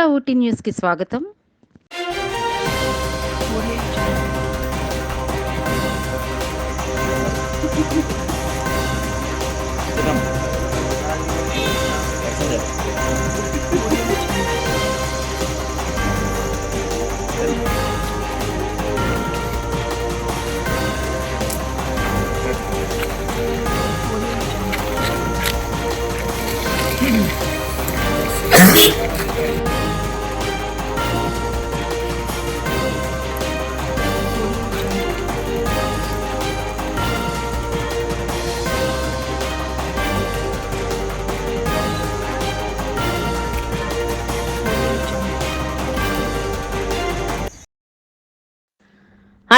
కన్నడ ఊటీ న్యూస్కి స్వాగతం.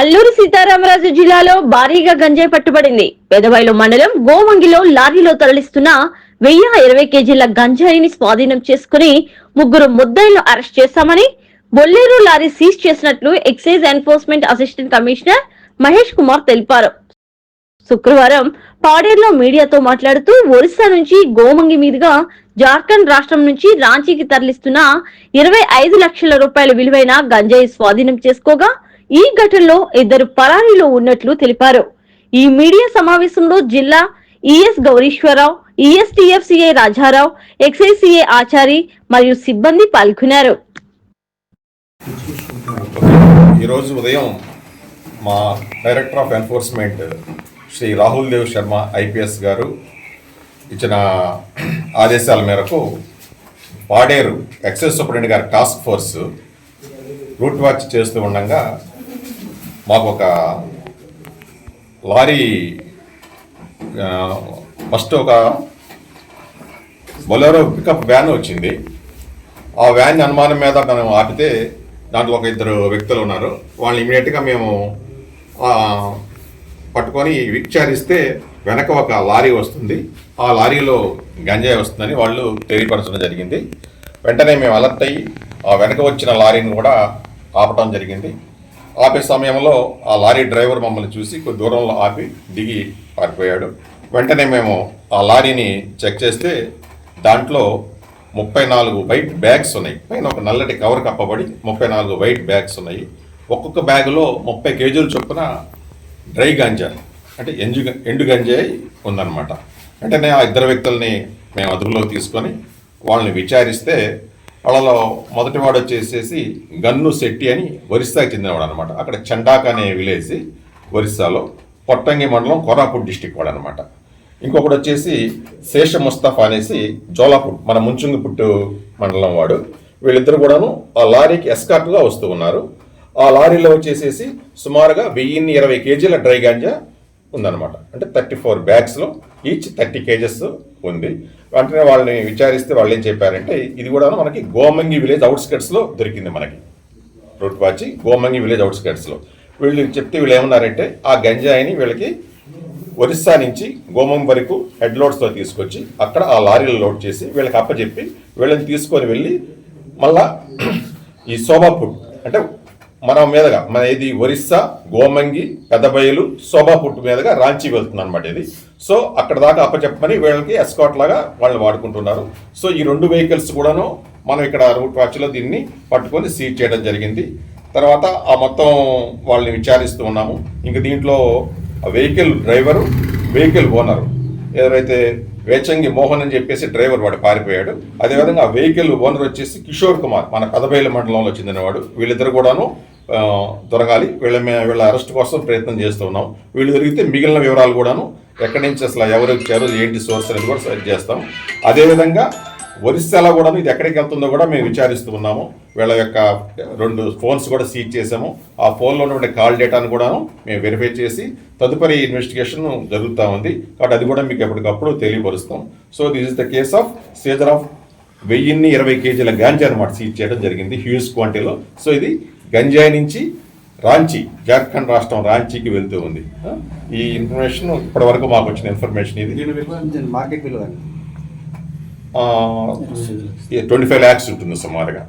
అల్లూరు సీతారామరాజు జిల్లాలో భారీగా గంజాయి పట్టుబడింది. పెదవైలు మండలం గోవంగిలో లారీలో తరలిస్తున్న వెయ్యి ఇరవై కేజీల గంజాయిని స్వాధీనం చేసుకుని ముగ్గురు ముద్దాయిలను అరెస్ట్ చేశామని బొల్లేరు లారీ సీజ్ చేసినట్లు excise enforcement assistant commissioner Mahesh Kumar తెలిపారు. శుక్రవారం పాడేరులో మీడియాతో మాట్లాడుతూ ఒరిస్సా నుంచి గోమంగి మీదుగా జార్ఖండ్ రాష్ట్రం నుంచి రాంచీకి తరలిస్తున్న ఇరవై ఐదు లక్షల రూపాయల విలువైన గంజాయి స్వాధీనం చేసుకోగా ఈ ఘటనలో ఇద్దరు పరారీలో ఉన్నట్లు తెలిపారు. ఈ మీడియా సమావేశంలో జిల్లా ES Gowrishwararao ESTFCA Rajarao excise Achari మరియు సిబ్బంది పాల్గొన్నారు. ఈరోజు ఉదయం మా director of enforcement Shri Rahul Dev Sharma IPS garu ఇచ్చిన ఆదేశాల మేరకు పాడేరు ఎక్సైజ్ సూపరింటెండెంట్ గారి టాస్క్ ఫోర్స్ రూట్ వాచ్ చేస్తూ ఉండగా మాకు ఒక లారీ ఫస్ట్ ఒక బొలెరో పికప్ వ్యాన్ వచ్చింది. ఆ వ్యాన్ అనుమానం మీద మనం ఆపితే దాంట్లో ఒక ఇద్దరు వ్యక్తులు ఉన్నారు. వాళ్ళని ఇమీడియట్గా మేము పట్టుకొని విచారిస్తే వెనక ఒక లారీ వస్తుంది. ఆ లారీలో గంజాయి వస్తుందని వాళ్ళు తెలియపరచడం జరిగింది. వెంటనే మేము అలర్ట్ అయ్యి ఆ వెనక వచ్చిన లారీని కూడా ఆపటం జరిగింది. ఆపే సమయంలో ఆ లారీ డ్రైవర్ మమ్మల్ని చూసి కొద్ది దూరంలో ఆపి దిగి పారిపోయాడు. వెంటనే మేము ఆ లారీని చెక్ చేస్తే దాంట్లో ముప్పై నాలుగు వైట్ బ్యాగ్స్ ఉన్నాయి. పైన ఒక నల్లటి కవర్ కప్పబడి ముప్పై నాలుగు వైట్ బ్యాగ్స్ ఉన్నాయి. ఒక్కొక్క బ్యాగులో ముప్పై కేజీల చొప్పున డ్రై గంజా అంటే ఎంజు ఎండు గంజాయి ఉందన్నమాట. వెంటనే ఆ ఇద్దరు వ్యక్తుల్ని మేము అదుపులోకి తీసుకొని వాళ్ళని విచారిస్తే వాళ్ళలో మొదటివాడు వచ్చేసేసి గన్ను శెట్టి అని ఒరిస్సాకి చెందినవాడు అనమాట అక్కడ చండాక్ అనే విలేజ్ ఒరిస్సాలో పొట్టంగి మండలం కోరాపూట్ డిస్టిక్ వాడు అనమాట ఇంకొకటి వచ్చేసి శేష ముస్తఫా అనేసి జోలాపూట్ మన ముంచుంగిపుట్టు మండలం వాడు. వీళ్ళిద్దరు కూడాను ఆ లారీకి ఎస్కార్ట్గా వస్తూ ఉన్నారు. ఆ లారీలో వచ్చేసేసి సుమారుగా వెయ్యిన్ని ఇరవై కేజీల డ్రై గాంజా ఉందన్నమాట. అంటే థర్టీ ఫోర్ బ్యాగ్స్లో ఈచ్ థర్టీ కేజెస్ ఉంది. వెంటనే వాళ్ళని విచారిస్తే వాళ్ళు ఏం చెప్పారంటే ఇది కూడా మనకి గోమంగి విలేజ్ అవుట్స్కట్స్లో దొరికింది మనకి. రూట్ వాచి గోమంగి విలేజ్ అవుట్స్కట్స్లో వీళ్ళు చెప్తే వీళ్ళు ఏమన్నారంటే ఆ గంజాయిని వీళ్ళకి ఒరిస్సా నుంచి గోమం వరకు హెడ్ లోడ్స్తో తీసుకొచ్చి అక్కడ ఆ లారీలో లోడ్ చేసి వీళ్ళకి అప్పచెప్పి వీళ్ళని తీసుకొని వెళ్ళి మళ్ళా ఈ శోభాపుట్ అంటే మన మీదుగా మన ఇది ఒరిస్సా గోమంగి పెద్దబయలు శోభాపుట్ మీదుగా రాంచి వెళ్తుంది అనమాట ఇది. సో అక్కడ దాకా అప్పచెప్పమని వీళ్ళకి ఎస్కాట్ లాగా వాళ్ళు వాడుకుంటున్నారు. సో ఈ రెండు వెహికల్స్ కూడాను మనం ఇక్కడ రూట్ వాచ్లో దీన్ని పట్టుకొని సీజ్ చేయడం జరిగింది. తర్వాత ఆ మొత్తం వాళ్ళని విచారిస్తూ ఉన్నాము. ఇంక దీంట్లో వెహికల్ డ్రైవరు వెహికల్ ఓనరు ఎవరైతే వేచంగి మోహన్ అని చెప్పేసి డ్రైవర్ వాడు పారిపోయాడు. అదేవిధంగా ఆ వెహికల్ ఓనర్ వచ్చేసి కిషోర్ కుమార్ మన పెదబైల మండలంలో చెందినవాడు. వీళ్ళిద్దరు కూడాను దొరకాలి. వీళ్ళ మే- వీళ్ళ అరెస్ట్ కోసం ప్రయత్నం చేస్తూ ఉన్నాం. వీళ్ళు దొరికితే మిగిలిన వివరాలు కూడాను ఎక్కడి నుంచి అసలు ఎవరు వచ్చారు ఏంటి సోర్స్ అనేది కూడా సెర్చ్ చేస్తాం. అదేవిధంగా ఒరిస్సాలో కూడా ఇది ఎక్కడికి వెళ్తుందో కూడా మేము విచారిస్తూ ఉన్నాము. వీళ్ళ యొక్క రెండు ఫోన్స్ కూడా సీజ్ చేసాము ఆ ఫోన్లో ఉన్నటువంటి కాల్ డేటాను కూడా మేము వెరిఫై చేసి తదుపరి ఇన్వెస్టిగేషన్ జరుగుతూ ఉంది. కాబట్టి అది కూడా మీకు ఎప్పటికప్పుడు తెలియపరుస్తాం. So this is the case of seizure of వెయ్యిన్ని ఇరవై కేజీల గాంజా అనమాట సీజ్ చేయడం జరిగింది హ్యూజ్ క్వాంటిటీలో. సో ఇది గంజాయి నుంచి రాంచీ జార్ఖండ్ రాష్ట్రం రాంచీకి వెళ్తూ ఉంది. ఈ ఇన్ఫర్మేషన్ ఇప్పటి వరకు మాకు వచ్చిన ఇన్ఫర్మేషన్ ఇది. మార్కెట్ విలువ ట్వంటీ ఫైవ్ ల్యాక్స్ ఉంటుంది సుమారుగా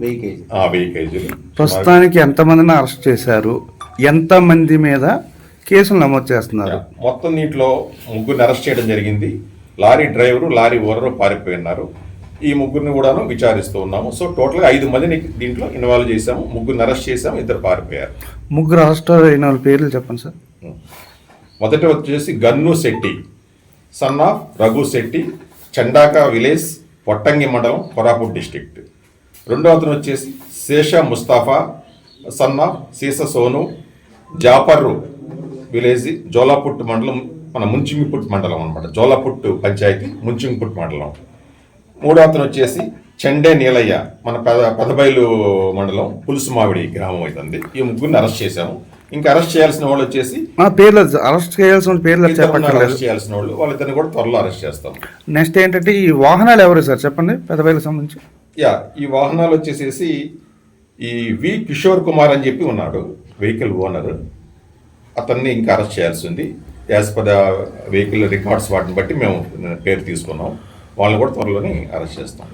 వెయ్యి కేజీ ఆ, వెయ్యి కేజీలు. ప్రస్తుతానికి ఎంతమందిని అరెస్ట్ చేశారు? ఎంత మంది మీద కేసులు నమోదు చేస్తున్నారు? మొత్తం దీంట్లో ముగ్గురిని అరెస్ట్ చేయడం జరిగింది. లారీ డ్రైవరు లారీ ఓనరు పారిపోయి ఉన్నారు. ఈ ముగ్గురిని కూడాను విచారిస్తూ ఉన్నాము. సో టోటల్గా ఐదు మందిని దీంట్లో ఇన్వాల్వ్ చేశాము. ముగ్గురిని అరెస్ట్ చేశాము. ఇద్దరు పారిపోయారు. ముగ్గురు అరెస్ట్ అయిన వాళ్ళ పేర్లు చెప్పండి సార్. మొదటి వచ్చేసి Gannu Shetty son of Raghu Shetty Chandaka village Pottangi మండలం కొరాపూట్ డిస్ట్రిక్ట్. రెండో అతను వచ్చేసి Sesha Mustafa son of Seesa Sonu Japarru village Jolaput మండలం మన ముంచింగిపుట్ మండలం అనమాట జోలాపుట్ పంచాయతీ ముంచింగిపుట్ మండలం. మూడో అతను వచ్చేసి చెండే నీలయ్య మన పెద పెదబైలు మండలం పులుసు మామిడి గ్రామం అవుతుంది ఈ ముగ్గురిని అరెస్ట్ చేశాము. ఇంకా అరెస్ట్ చేయాల్సిన వాళ్ళు వచ్చేసి మా పేర్లు అరెస్ట్ చేయాల్సిన వాళ్ళ పేర్లు చెప్పక్కర్లేదు. అరెస్ట్ చేయాల్సిన వాళ్ళు వాళ్ళిద్దరిని కూడా త్వరలో అరెస్ట్ చేస్తాం. నెక్స్ట్ ఏంటంటే ఈ వాహనాలు ఎవరు సార్? చెప్పండి పెద్దపల్లికి సంబంధించి. యా ఈ వాహనాలు వచ్చేసేసి ఈ వి కిషోర్ కుమార్ అని చెప్పి ఉన్నాడు వెహికల్ ఓనర్. అతన్ని ఇంకా అరెస్ట్ చేయాల్సి ఉంది. As per the vehicle records వాటిని బట్టి మేము పేరు తీసుకున్నాం. వాళ్ళని కూడా త్వరలోనే అరెస్ట్ చేస్తాం.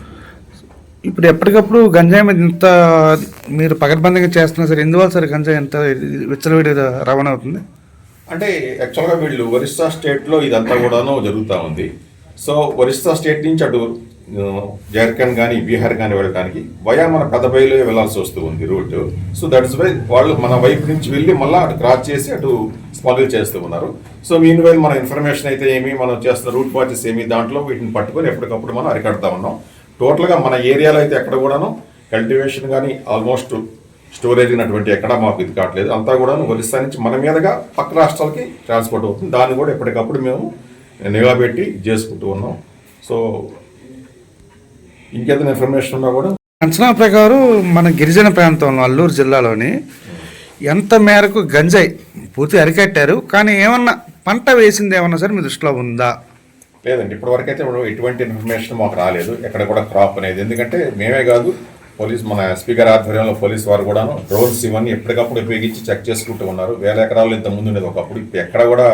ఇప్పుడు ఎప్పటికప్పుడు గంజాయి మీద ఇంత మీరు పకడ్బందీగా చేస్తున్నారు సార్ ఎందువల్ల సార్ గంజాయి ఎంత విచ్చలవిడి రవాణా అవుతుంది? అంటే యాక్చువల్గా వీళ్ళు ఒరిస్సా స్టేట్లో ఇదంతా కూడాను జరుగుతూ ఉంది. సో ఒరిస్సా స్టేట్ నుంచి అటు జార్ఖండ్ కానీ బీహార్ కానీ వెళ్ళడానికి వయా మన పెద్దబైలు వెళ్ళాల్సి వస్తూ ఉంది రూట్. సో దట్స్ వై వాళ్ళు మన వైపు నుంచి వెళ్ళి మళ్ళీ అటు క్రాస్ చేసి అటు స్మగుల్ చేస్తూ ఉన్నారు. సో మీన్ వైల్ మన ఇన్ఫర్మేషన్ అయితే ఏమి మనం చేస్తున్న రూట్ వాచెస్ ఏమి దాంట్లో వీటిని పట్టుకొని ఎప్పటికప్పుడు మనం అరికడతా ఉన్నాం. టోటల్గా మన ఏరియాలో అయితే ఎక్కడ కూడాను కల్టివేషన్ కానీ ఆల్మోస్ట్ స్టోరేజ్ అయినటువంటి ఎక్కడ మాకు ఇది కావట్లేదు. అంతా కూడా ఒరిస్సా నుంచి మన మీదుగా పక్క రాష్ట్రాలకి ట్రాన్స్పోర్ట్ అవుతుంది. దాన్ని కూడా ఎప్పటికప్పుడు మేము నిఘా పెట్టి చేసుకుంటూ ఉన్నాం. సో ఇంకేదైనా ఇన్ఫర్మేషన్ ఉన్నా కూడా? అంచనా ప్రకారం మన గిరిజన ప్రాంతంలో అల్లూరు జిల్లాలోని ఎంత మేరకు గంజాయి పూర్తి అరికట్టారు కానీ ఏమన్నా పంట వేసింది ఏమన్నా సరే మీ దృష్టిలో ఉందా? లేదండి ఇప్పటి వరకు అయితే ఎటువంటి ఇన్ఫర్మేషన్ మాకు రాలేదు. ఎక్కడ కూడా క్రాప్ అనేది. ఎందుకంటే మేమే కాదు పోలీస్ మన స్పీకర్ ఆధ్వర్యంలో పోలీస్ వారు కూడాను డ్రోన్స్ ఇవన్నీ ఎప్పటికప్పుడు ఉపయోగించి చెక్ చేసుకుంటూ ఉన్నారు. వేల ఎకరాలు ఇంత ముందు ఉండేది ఒకప్పుడు. ఇప్పుడు ఎక్కడ కూడా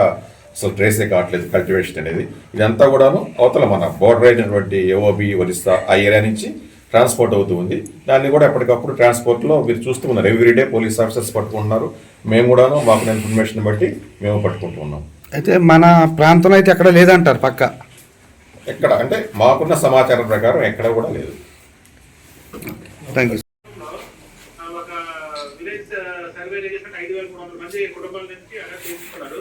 అసలు ట్రేసే కావట్లేదు కల్టివేషన్ అనేది. ఇదంతా కూడాను అవతల మన బోర్డర్ అయినటువంటి ఏఓబి ఒరిస్సా ఆ ఏరియా నుంచి ట్రాన్స్పోర్ట్ అవుతూ ఉంది. దాన్ని కూడా ఎప్పటికప్పుడు ట్రాన్స్పోర్ట్లో మీరు చూస్తూ ఉన్నారు. ఎవ్రీడే పోలీస్ ఆఫీసర్స్ పట్టుకుంటున్నారు. మేము కూడాను మాకు ఇన్ఫర్మేషన్ బట్టి మేము పట్టుకుంటూ ఉన్నాం. అయితే మన ప్రాంతంలో అయితే ఎక్కడ లేదంటారు పక్క? ఎక్కడ? అంటే మాకున్న సమాచారం ప్రకారం ఎక్కడ కూడా లేదు. థ్యాంక్ యూ ఆ ఒక విలేజ్ సర్వే చేసినట్టు ఐదు వేల మూడు వందల మంది కుటుంబాల నుంచి అరెస్ట్ చేసుకున్నారు